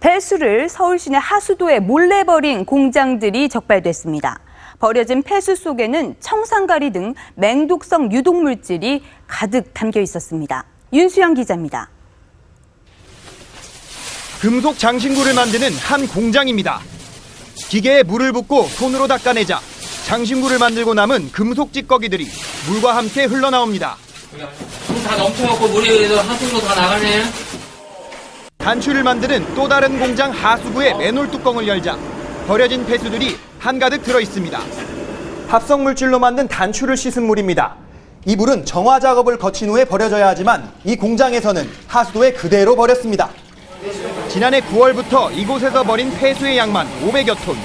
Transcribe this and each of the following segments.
폐수를 서울 시내 하수도에 몰래 버린 공장들이 적발됐습니다. 버려진 폐수 속에는 청산가리 등 맹독성 유독물질이 가득 담겨 있었습니다. 윤수영 기자입니다. 금속 장신구를 만드는 한 공장입니다. 기계에 물을 붓고 손으로 닦아내자 장신구를 만들고 남은 금속 찌꺼기들이 물과 함께 흘러나옵니다. 다 넘쳐갖고 물이 하수로 다 나가네. 단추를 만드는 또 다른 공장 하수구의 맨홀 뚜껑을 열자 버려진 폐수들이 한가득 들어 있습니다. 합성 물질로 만든 단추를 씻은 물입니다. 이 물은 정화 작업을 거친 후에 버려져야 하지만 이 공장에서는 하수도에 그대로 버렸습니다. 지난해 9월부터 이곳에서 버린 폐수의 양만 500여 톤.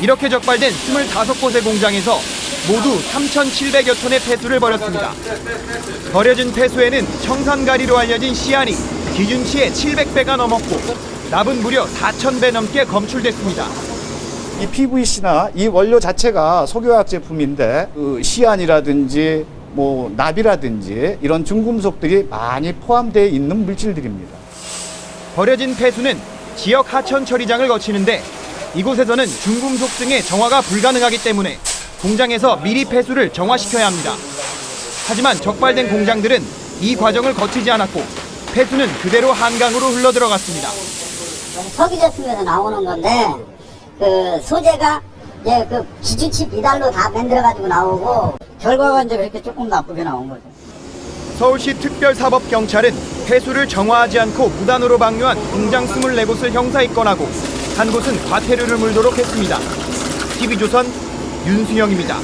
이렇게 적발된 25곳의 공장에서 모두 3,700여 톤의 폐수를 버렸습니다. 버려진 폐수에는 청산가리로 알려진 시안이 기준치의 700배가 넘었고 납은 무려 4,000배 넘게 검출됐습니다. 이 PVC나 이 원료 자체가 석유화학 제품인데 그 시안이라든지 뭐 납이라든지 이런 중금속들이 많이 포함되어 있는 물질들입니다. 버려진 폐수는 지역 하천 처리장을 거치는데 이곳에서는 중금속 등의 정화가 불가능하기 때문에 공장에서 미리 폐수를 정화시켜야 합니다. 하지만 적발된 공장들은 이 과정을 거치지 않았고 폐수는 그대로 한강으로 흘러 들어갔습니다. 석유 제품에서 나오는 건데 그 소재가 이제 그 기준치 미달로 다 만들어 가지고 나오고 결과가 이제 그렇게 조금 나쁘게 나온 거죠. 서울시 특별사법경찰은 폐수를 정화하지 않고 무단으로 방류한 공장 24곳을 형사 입건하고 한 곳은 과태료를 물도록 했습니다. TV조선 윤수영입니다.